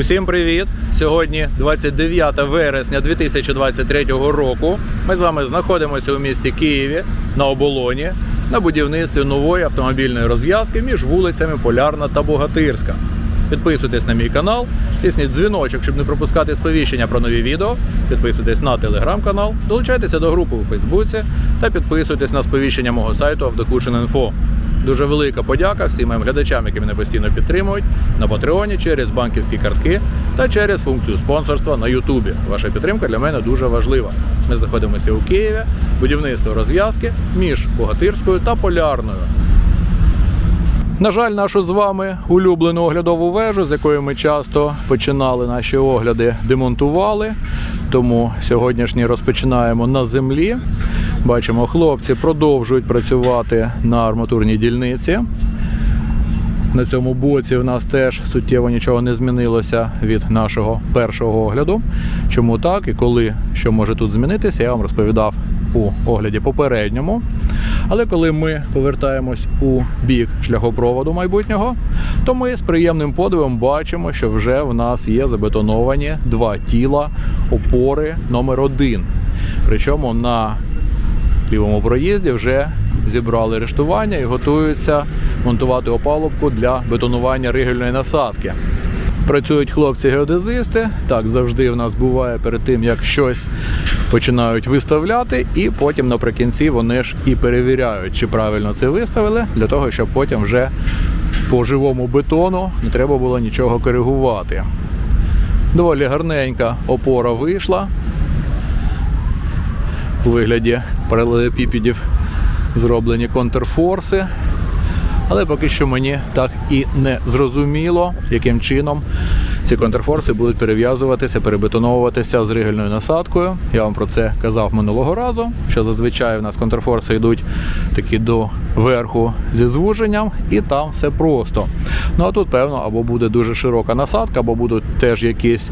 Усім привіт! Сьогодні 29 вересня 2023 року. Ми з вами знаходимося у місті Києві на оболоні на будівництві нової автомобільної розв'язки між вулицями Полярна та Богатирська. Підписуйтесь на мій канал, тисніть дзвіночок, щоб не пропускати сповіщення про нові відео. Підписуйтесь на телеграм-канал, долучайтеся до групи у Фейсбуці та підписуйтесь на сповіщення мого сайту Автокушин.Інфо. Дуже велика подяка всім моїм глядачам, які мене постійно підтримують на Патреоні через банківські картки та через функцію спонсорства на Ютубі. Ваша підтримка для мене дуже важлива. Ми знаходимося у Києві, будівництво розв'язки між Богатирською та Полярною. На жаль, нашу з вами улюблену оглядову вежу, з якої ми часто починали наші огляди, демонтували. Тому сьогоднішній розпочинаємо на землі. Бачимо, хлопці продовжують працювати на арматурній дільниці. На цьому боці в нас теж суттєво нічого не змінилося від нашого першого огляду. Чому так і коли що може тут змінитися, я вам розповідав у огляді попередньому. Але коли ми повертаємось у бік шляхопроводу майбутнього, то ми з приємним подивом бачимо, що вже в нас є забетоновані два тіла опори номер 1 Причому на лівому проїзді вже зібрали рештування і готуються монтувати опалубку для бетонування ригельної насадки. Працюють хлопці-геодезисти. Так завжди в нас буває перед тим, як щось починають виставляти, і потім наприкінці вони ж і перевіряють, чи правильно це виставили, для того, щоб потім вже по живому бетону не треба було нічого коригувати. Доволі гарненька опора вийшла у вигляді паралелепіпідів зроблені контрфорси. Але поки що мені так і не зрозуміло, яким чином ці контрфорси будуть перев'язуватися, перебетоновуватися з ригельною насадкою. Я вам про це казав минулого разу, що зазвичай у нас контрфорси йдуть такі до верху зі звуженням, і там все просто. Ну а тут, певно, або буде дуже широка насадка, або будуть теж якісь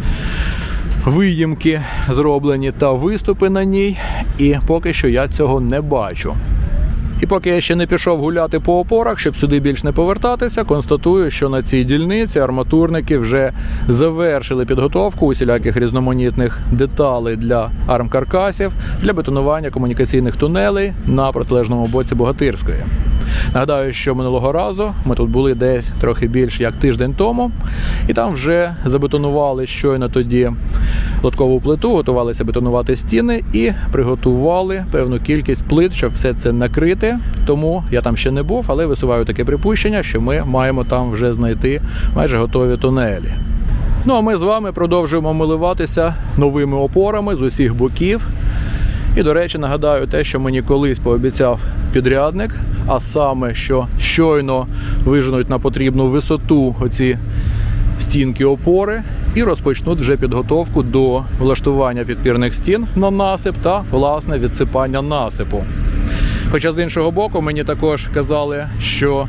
виїмки зроблені та виступи на ній. І поки що я цього не бачу. І поки я ще не пішов гуляти по опорах, щоб сюди більш не повертатися, констатую, що на цій дільниці арматурники вже завершили підготовку усіляких різноманітних деталей для армкаркасів для бетонування комунікаційних тунелей на протилежному боці Богатирської. Нагадаю, що минулого разу ми тут були десь трохи більш як тиждень тому, і там вже забетонували щойно тоді лоткову плиту, готувалися бетонувати стіни і приготували певну кількість плит, щоб все це накрити. Тому я там ще не був, але висуваю таке припущення, що ми маємо там вже знайти майже готові тунелі. Ну а ми з вами продовжуємо милуватися новими опорами з усіх боків. І, до речі, нагадаю те, що мені колись пообіцяв підрядник, а саме, що щойно виженуть на потрібну висоту оці стінки опори і розпочнуть вже підготовку до влаштування підпірних стін на насип та власне відсипання насипу. Хоча з іншого боку, мені також казали, що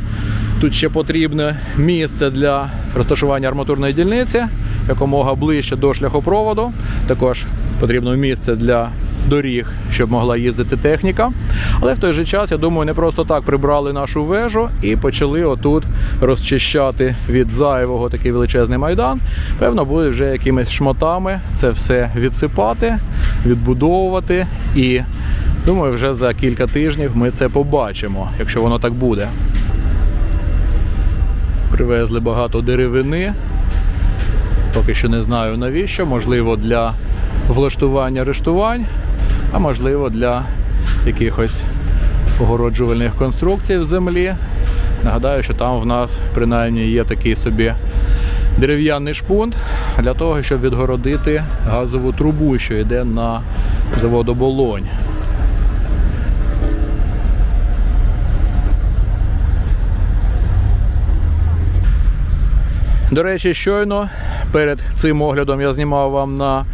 тут ще потрібне місце для розташування арматурної дільниці якомога ближче до шляхопроводу. Також потрібно місце для доріг, щоб могла їздити техніка. Але в той же час, я думаю, не просто так прибрали нашу вежу і почали отут розчищати від зайвого такий величезний майдан. Певно, буде вже якимись шмотами це все відсипати, відбудовувати і. Думаю, вже за кілька тижнів ми це побачимо, якщо воно так буде. Привезли багато деревини. Поки що не знаю навіщо. Можливо, для влаштування рештувань, а можливо для якихось огороджувальних конструкцій в землі. Нагадаю, що там в нас принаймні є такий собі дерев'яний шпунт для того, щоб відгородити газову трубу, що йде на завод оболонь. До речі, щойно перед цим оглядом я знімав вам на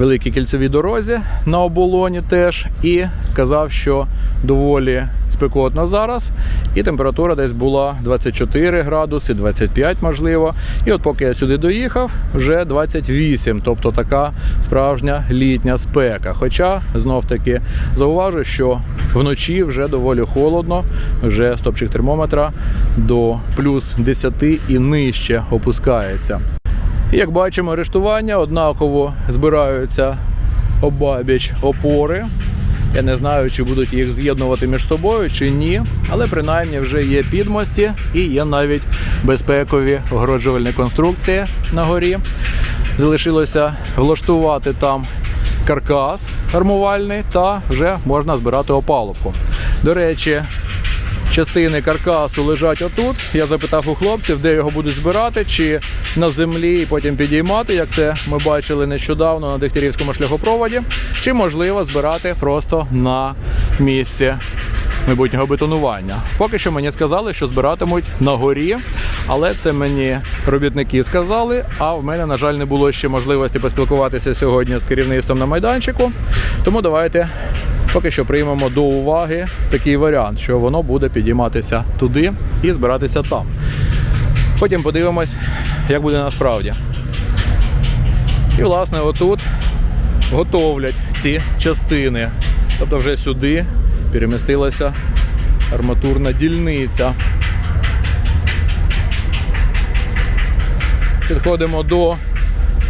великій кільцевій дорозі на оболоні теж і казав, що доволі спекотно зараз, і температура десь була 24 градуси, 25 можливо. І от поки я сюди доїхав, вже 28, тобто така справжня літня спека. Хоча знов таки зауважу, що вночі вже доволі холодно, вже стопчик термометра до плюс 10 і нижче опускається. Як бачимо, рештування однаково збираються обабіч опори. Я не знаю, чи будуть їх з'єднувати між собою чи ні, але принаймні вже є підмості і є навіть безпекові огороджувальні конструкції на горі. Залишилося влаштувати там каркас армувальний та вже можна збирати опалубку. До речі, частини каркасу лежать отут. Я запитав у хлопців, де його будуть збирати, чи на землі і потім підіймати, як це ми бачили нещодавно на Дегтярівському шляхопроводі, чи можливо збирати просто на місці майбутнього бетонування. Поки що мені сказали, що збиратимуть на горі, але це мені робітники сказали. А в мене, на жаль, не було ще можливості поспілкуватися сьогодні з керівництвом на майданчику. Тому давайте поки що приймемо до уваги такий варіант, що воно буде підійматися туди і збиратися там. Потім подивимось, як буде насправді. І, власне, отут готовлять ці частини. Тобто вже сюди перемістилася арматурна дільниця. Підходимо до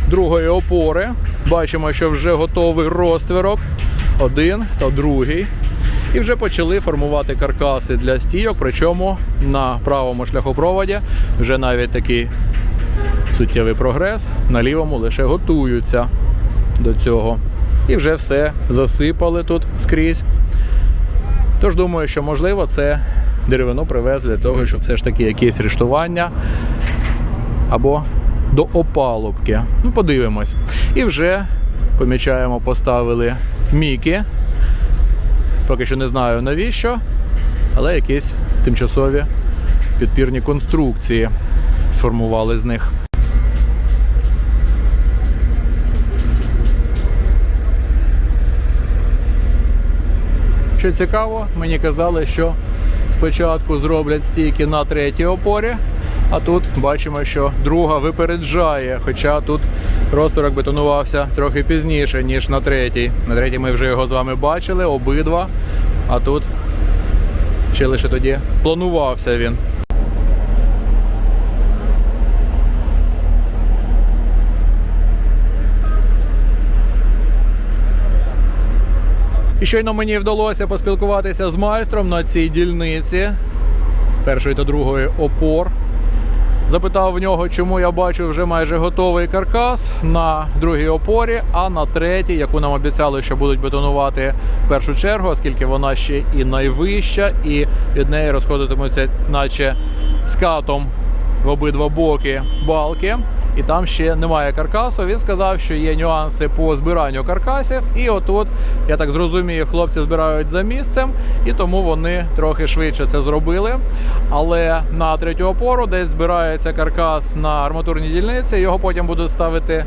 другої опори. Бачимо, що вже готовий розтвірок. Один та другий. І вже почали формувати каркаси для стійок, причому на правому шляхопроводі вже навіть такий суттєвий прогрес, на лівому лише готуються до цього. І вже все засипали тут скрізь. Тож думаю, що можливо це деревину привезли для того, щоб все ж таки якісь рештування або до опалубки. Ну, подивимось. І вже помічаємо, поставили міки. Поки що не знаю навіщо, але якісь тимчасові підпірні конструкції сформували з них. Що цікаво, мені казали, що спочатку зроблять стійки на третій опорі, а тут бачимо, що друга випереджає. Хоча тут розторок бетонувався трохи пізніше, ніж на третій. На третій ми вже його з вами бачили, обидва. А тут ще лише тоді планувався він. І щойно мені вдалося поспілкуватися з майстром на цій дільниці першої та другої опор. Запитав в нього, чому я бачу вже майже готовий каркас на другій опорі, а на третій, яку нам обіцяли, що будуть бетонувати в першу чергу, оскільки вона ще і найвища, і від неї розходитимуться, наче скатом в обидва боки балки. І там ще немає каркасу. Він сказав, що є нюанси по збиранню каркасів. І отут, я так зрозумію, хлопці збирають за місцем, і тому вони трохи швидше це зробили. Але на третю опору, десь збирається каркас на арматурній дільниці, його потім будуть ставити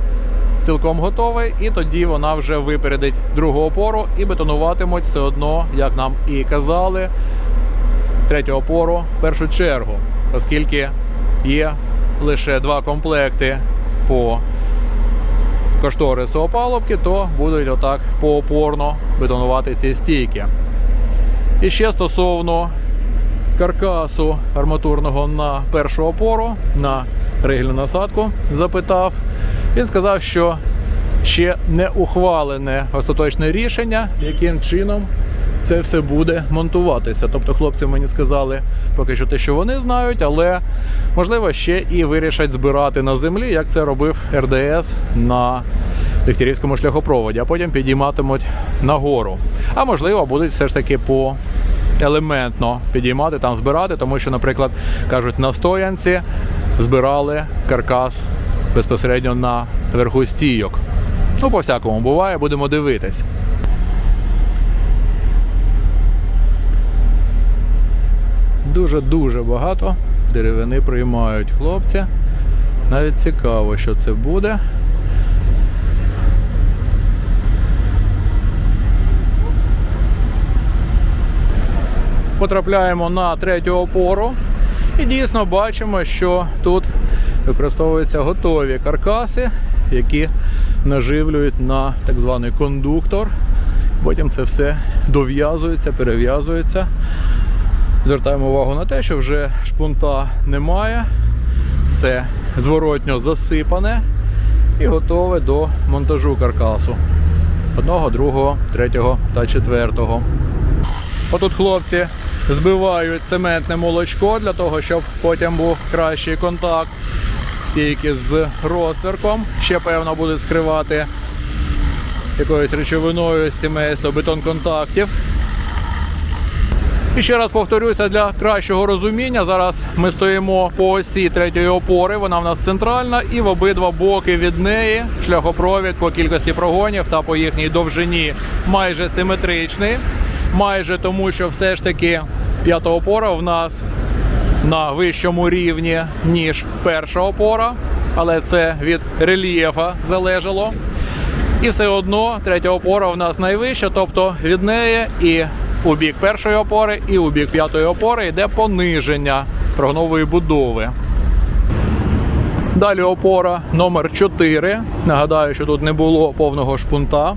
цілком готовий, і тоді вона вже випередить другу опору і бетонуватимуть все одно, як нам і казали, третю опору в першу чергу, оскільки є лише два комплекти по кошторису опалубки, то будуть отак поопорно бетонувати ці стійки. І ще стосовно каркасу арматурного на першу опору, на ригельну насадку, запитав. Він сказав, що ще не ухвалене остаточне рішення, яким чином це все буде монтуватися. Тобто хлопці мені сказали поки що те, що вони знають, але можливо ще і вирішать збирати на землі, як це робив РДС на Дегтярівському шляхопроводі, а потім підійматимуть нагору. А можливо, будуть все ж таки по елементно підіймати, там збирати, тому що, наприклад, кажуть, на стоянці збирали каркас безпосередньо на верху стійок. Ну, по всякому буває, будемо дивитись. Дуже-дуже багато деревини приймають хлопці. Навіть цікаво, що це буде. Потрапляємо на третю опору і дійсно бачимо, що тут використовуються готові каркаси, які наживлюють на так званий кондуктор. Потім це все дов'язується, перев'язується. Звертаємо увагу на те, що вже шпунта немає, все зворотньо засипане. і готове до монтажу каркасу. Одного, другого, третього та четвертого. Отут хлопці збивають цементне молочко для того, щоб потім був кращий контакт. Стійки з розтверком. Ще певно будуть скривати якоюсь речовиною з сімейства бетон-контактів. І ще раз повторюся для кращого розуміння. Зараз ми стоїмо по осі третьої опори. Вона в нас центральна, і в обидва боки від неї шляхопровід по кількості прогонів та по їхній довжині майже симетричний. Майже тому, що все ж таки п'ята опора в нас на вищому рівні, ніж перша опора, але це від рельєфа залежало. І все одно третя опора в нас найвища, тобто від неї і у бік першої опори, і у бік п'ятої опори йде пониження прогнової будови. Далі опора номер 4. Нагадаю, що тут не було повного шпунта.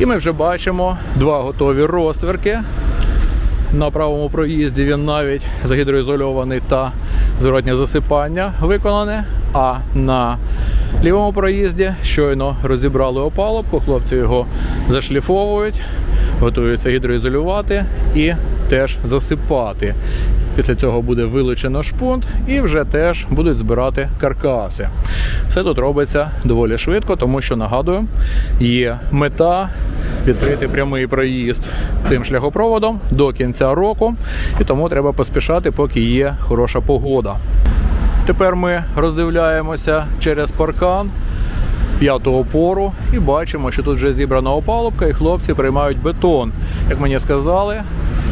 І ми вже бачимо два готові розтверки. На правому проїзді він навіть загідроізольований та зворотнє засипання виконане. А на лівому проїзді щойно розібрали опалубку, хлопці його зашліфовують, готуються гідроізолювати і теж засипати. Після цього буде вилучено шпунт і вже теж будуть збирати каркаси. Все тут робиться доволі швидко, тому що нагадую, є мета відкрити прямий проїзд цим шляхопроводом до кінця року, і тому треба поспішати, поки є хороша погода. Тепер ми роздивляємося через паркан п'яту опору і бачимо, що тут вже зібрана опалубка, і хлопці приймають бетон. Як мені сказали,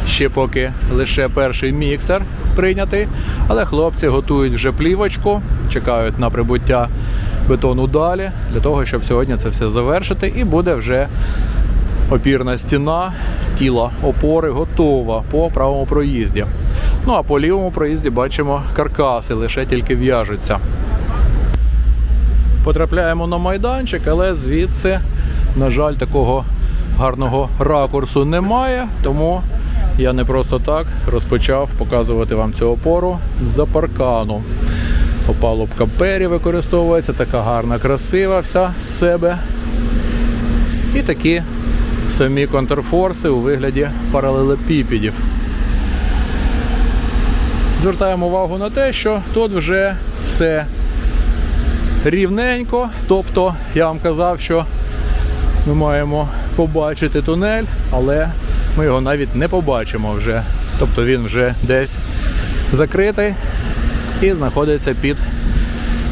ще поки лише перший міксер прийнятий, але хлопці готують вже плівочку, чекають на прибуття бетону далі, для того, щоб сьогодні це все завершити, і буде вже опірна стіна тіла опори готова по правому проїзді. Ну а по лівому проїзді бачимо каркаси, лише тільки в'яжуться. Потрапляємо на майданчик, але звідси, на жаль, такого гарного ракурсу немає, тому я не просто так розпочав показувати вам цю опору з-за паркану. Опалубка пері використовується, така гарна, красива вся з себе. І такі самі контрфорси у вигляді паралелепіпідів. Звертаємо увагу на те, що тут вже все рівненько. Тобто я вам казав, що ми маємо побачити тунель, але ми його навіть не побачимо вже. Тобто він вже десь закритий і знаходиться під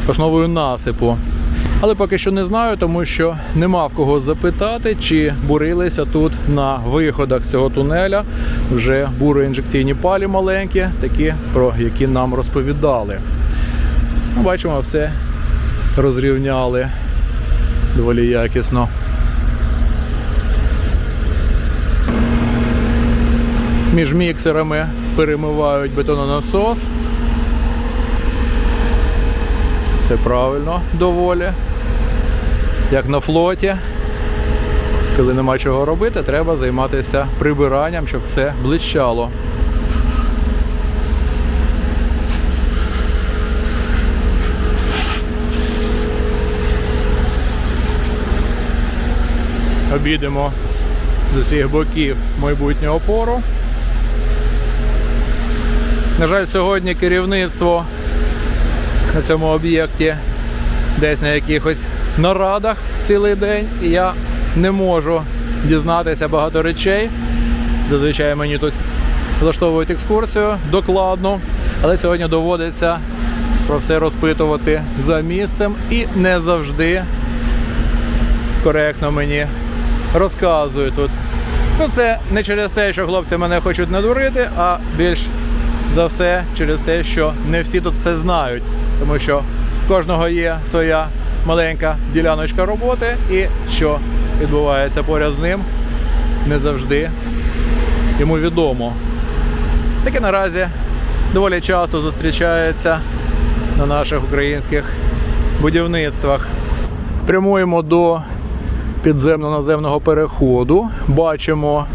основою насипу. Але поки що не знаю, тому що нема в кого запитати, чи бурилися тут на виходах з цього тунеля вже буроінжекційні палі маленькі, такі, про які нам розповідали. Бачимо, все розрівняли доволі якісно. Між міксерами перемивають бетононасос. Це правильно доволі. Як на флоті. Коли нема чого робити, треба займатися прибиранням, щоб все блищало. Обідемо з усіх боків майбутню опору. На жаль, сьогодні керівництво на цьому об'єкті десь на якихось нарадах цілий день, і я не можу дізнатися багато речей. Зазвичай мені тут влаштовують екскурсію докладно, але сьогодні доводиться про все розпитувати за місцем і не завжди коректно мені розказують тут. Ну, це не через те, що хлопці мене хочуть надурити, а більш за все через те, що не всі тут все знають. Тому що в кожного є своя маленька діляночка роботи, і що відбувається поряд з ним, не завжди йому відомо. Таке наразі доволі часто зустрічається на наших українських будівництвах. Прямуємо до підземно-наземного переходу. Бачимо,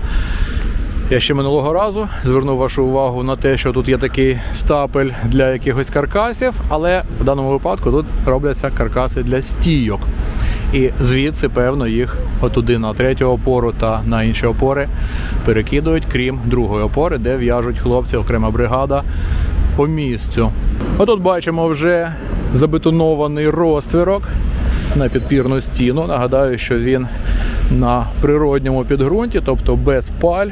Я ще минулого разу звернув вашу увагу на те, що тут є такий стапель для якихось каркасів, але в даному випадку тут робляться каркаси для стійок. І звідси, певно, їх отуди на третю опору та на інші опори перекидують, крім другої опори, де в'яжуть хлопці, окрема бригада по місцю. Отут бачимо вже забетонований розтвірок на підпірну стіну. Нагадаю, що він на природньому підґрунті, тобто без паль.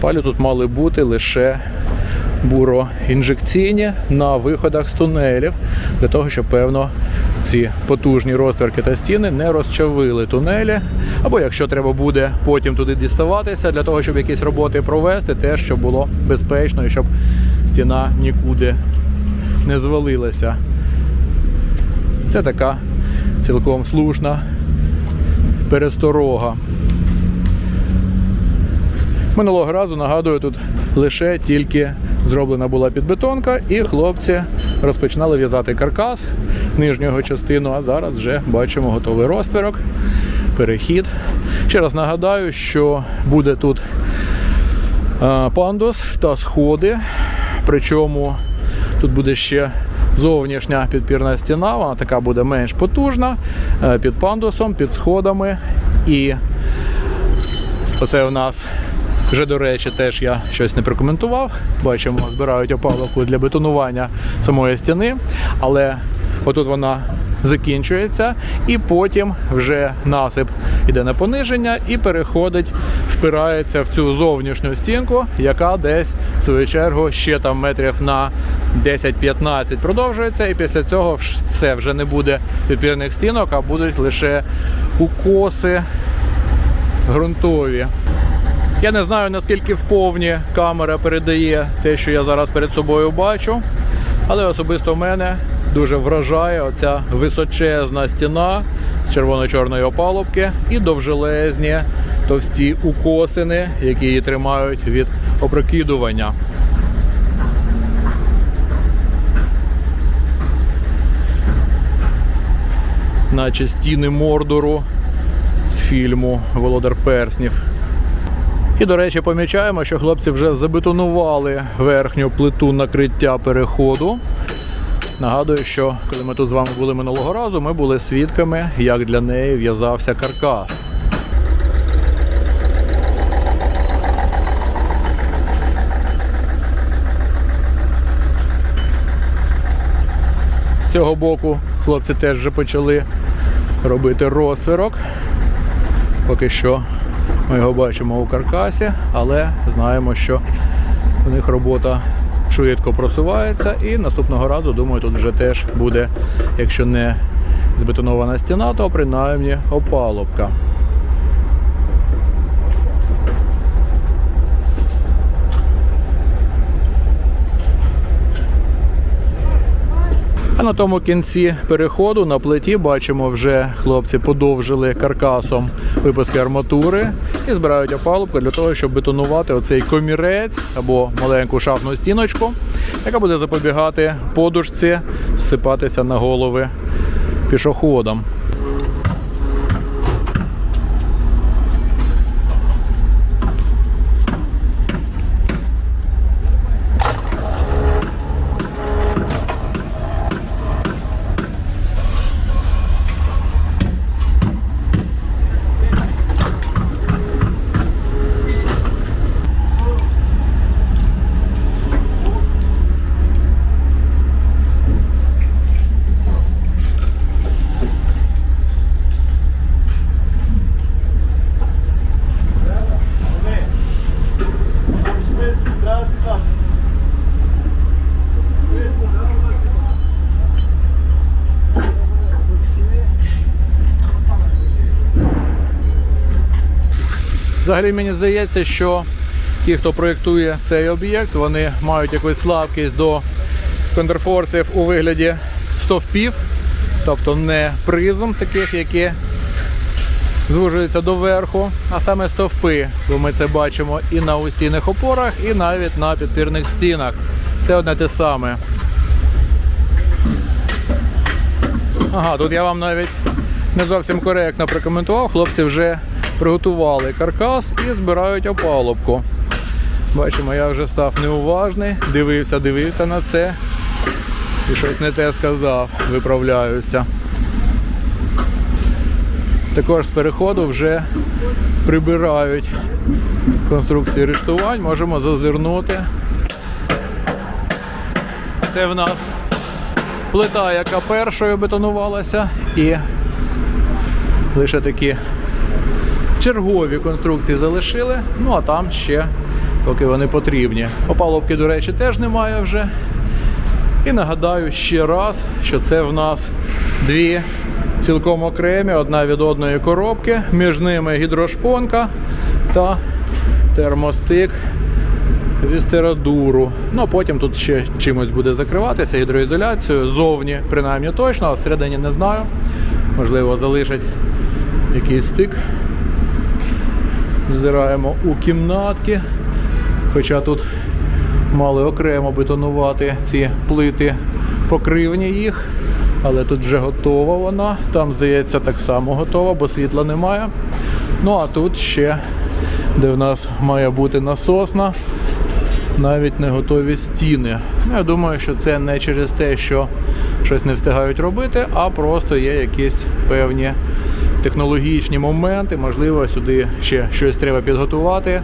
Палі тут мали бути лише буроінжекційні на виходах з тунелів, для того, щоб певно ці потужні розтверки та стіни не розчавили тунелі. Або якщо треба буде потім туди діставатися, для того, щоб якісь роботи провести, теж щоб було безпечно і щоб стіна нікуди не звалилася. Це така цілком слушна пересторога. Минулого разу нагадую, тут лише тільки зроблена була підбетонка, і хлопці розпочинали в'язати каркас нижнього частину, а зараз вже бачимо готовий розтвірок, перехід. Ще раз нагадаю, що буде тут е, пандус та сходи. Причому тут буде ще зовнішня підпірна стіна, вона така буде менш потужна, е, під пандусом, під сходами. І оце у нас вже, до речі, теж я щось не прокоментував. Бачимо, збирають опалубку для бетонування самої стіни, але отут вона закінчується, і потім вже насип іде на пониження і переходить, впирається в цю зовнішню стінку, яка десь в свою чергу ще там метрів на 10-15 продовжується. І після цього все вже не буде підпірних стінок, а будуть лише укоси ґрунтові. Я не знаю наскільки вповні камера передає те, що я зараз перед собою бачу, але особисто в мене дуже вражає оця височезна стіна з червоно-чорної опалубки і довжелезні товсті укосини, які її тримають від опрокидування. Наче стіни Мордору з фільму Володар Перснів. І, до речі, помічаємо, що хлопці вже забетонували верхню плиту накриття переходу. Нагадую, що коли ми тут з вами були минулого разу, ми були свідками, як для неї в'язався каркас. З цього боку хлопці теж вже почали робити розтвірок. Поки що ми його бачимо у каркасі, але знаємо, що у них робота швидко просувається. І наступного разу, думаю, тут вже теж буде, якщо не збетонована стіна, то принаймні опалубка. На тому кінці переходу на плиті бачимо, вже хлопці подовжили каркасом випуски арматури і збирають опалубку для того, щоб бетонувати оцей комірець або маленьку шафну стіночку, яка буде запобігати подушці зсипатися на голови пішоходам. Взагалі мені здається, що ті, хто проєктує цей об'єкт, вони мають якусь слабкість до контрфорсів у вигляді стовпів, тобто не призм таких, які звужуються доверху, а саме стовпи. Бо ми це бачимо і на устійних опорах, і навіть на підпірних стінах. Це одне те саме. Ага, тут я вам навіть не зовсім коректно прокоментував. Хлопці вже приготували каркас і збирають опалубку. Бачимо, я вже став неуважний, дивився, дивився на це і щось не те сказав, виправляюся. Також з переходу вже прибирають конструкції рештувань, можемо зазирнути. Це в нас плита, яка першою бетонувалася, і лише такі чергові конструкції залишили, ну а там ще поки вони потрібні. Опалубки, до речі, теж немає вже. І нагадаю ще раз, що це в нас дві цілком окремі, одна від одної коробки, між ними гідрошпонка та термостик зі стерадуру. Ну потім тут ще чимось буде закриватися гідроізоляцією. Зовні, принаймні точно, а всередині не знаю. Можливо, залишать якийсь стик. Зазираємо у кімнатки. Хоча тут мали окремо бетонувати ці плити покривні їх. Але тут вже готова вона. Там, здається, так само готова, бо світла немає. Ну а тут ще, де в нас має бути насосна, навіть не готові стіни. Ну, я думаю, що це не через те, що щось не встигають робити, а просто є якісь певні технологічні моменти. Можливо, сюди ще щось треба підготувати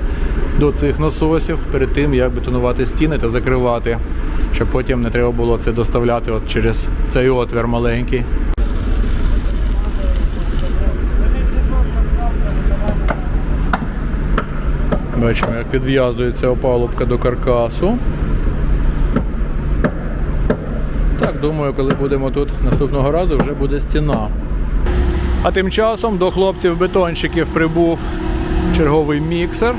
до цих насосів перед тим, як бетонувати стіни та закривати, щоб потім не треба було це доставляти от через цей отвір маленький. Бачимо, як підв'язується опалубка до каркасу. Так, думаю, коли будемо тут наступного разу, вже буде стіна. А тим часом до хлопців-бетонщиків прибув черговий міксер,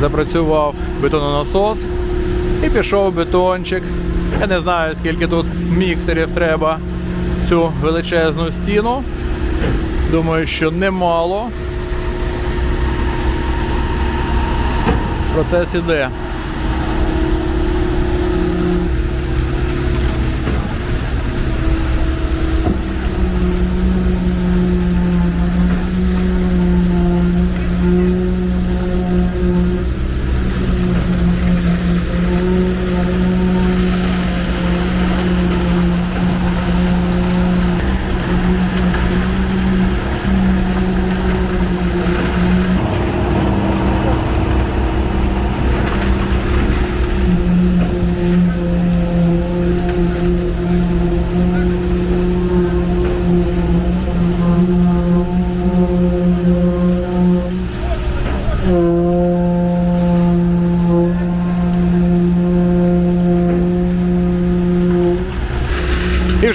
запрацював бетононасос і пішов бетончик. Я не знаю, скільки тут міксерів треба цю величезну стіну. Думаю, що немало. Процес іде.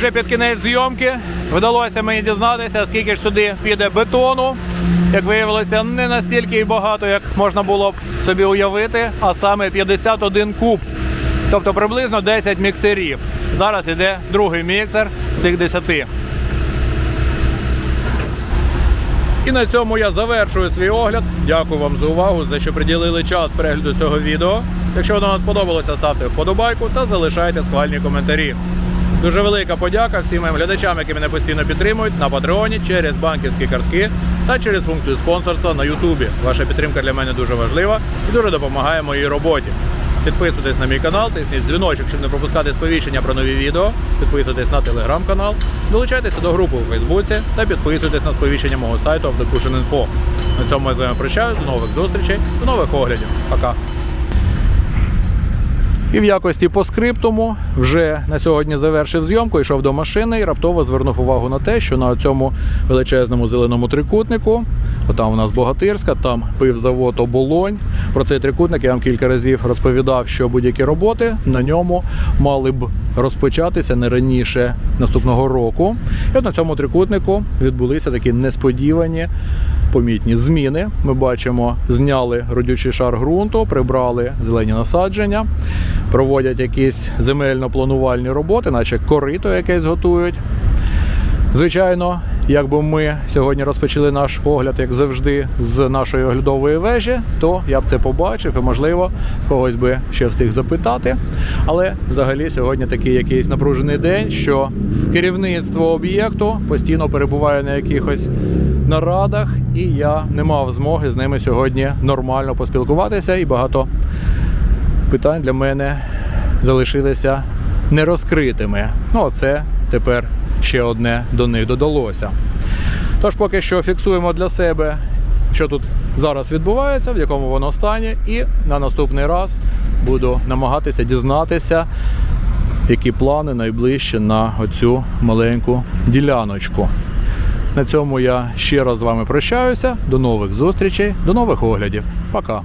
Вже під кінець зйомки вдалося мені дізнатися, скільки ж сюди піде бетону. Як виявилося, не настільки і багато, як можна було б собі уявити, а саме 51 куб. Тобто приблизно 10 міксерів. Зараз іде другий міксер цих 10. І на цьому я завершую свій огляд. Дякую вам за увагу, за що приділили час перегляду цього відео. Якщо воно вам сподобалося, ставте вподобайку та залишайте схвальні коментарі. Дуже велика подяка всім моїм глядачам, які мене постійно підтримують на Патреоні через банківські картки та через функцію спонсорства на Ютубі. Ваша підтримка для мене дуже важлива і дуже допомагає моїй роботі. Підписуйтесь на мій канал, тисніть дзвіночок, щоб не пропускати сповіщення про нові відео. Підписуйтесь на телеграм-канал, долучайтеся до групи у Фейсбуці та підписуйтесь на сповіщення мого сайту Info. На цьому я з вами прощаюсь. До нових зустрічей, до нових оглядів. Пока. І в якості по скриптуму вже на сьогодні завершив зйомку, йшов до машини і раптово звернув увагу на те, що на цьому величезному зеленому трикутнику, отам у нас Богатирська, там пивзавод оболонь. Про цей трикутник я вам кілька разів розповідав, що будь-які роботи на ньому мали б розпочатися не раніше наступного року. І от на цьому трикутнику відбулися такі несподівані помітні зміни. Ми бачимо, зняли родючий шар ґрунту, прибрали зелені насадження, проводять якісь земельно-планувальні роботи, наче корито якесь готують. Звичайно, якби ми сьогодні розпочали наш огляд, як завжди, з нашої оглядової вежі, то я б це побачив і, можливо, когось би ще встиг запитати. Але взагалі сьогодні такий якийсь напружений день, що керівництво об'єкту постійно перебуває на якихось нарадах, і я не мав змоги з ними сьогодні нормально поспілкуватися, і багато питань для мене залишилися нерозкритими. Ну, це тепер ще одне до них додалося. Тож поки що фіксуємо для себе, що тут зараз відбувається, в якому воно стані, і на наступний раз буду намагатися дізнатися, які плани найближче на оцю маленьку діляночку. На цьому я ще раз з вами прощаюся. До нових зустрічей, до нових оглядів. Пока.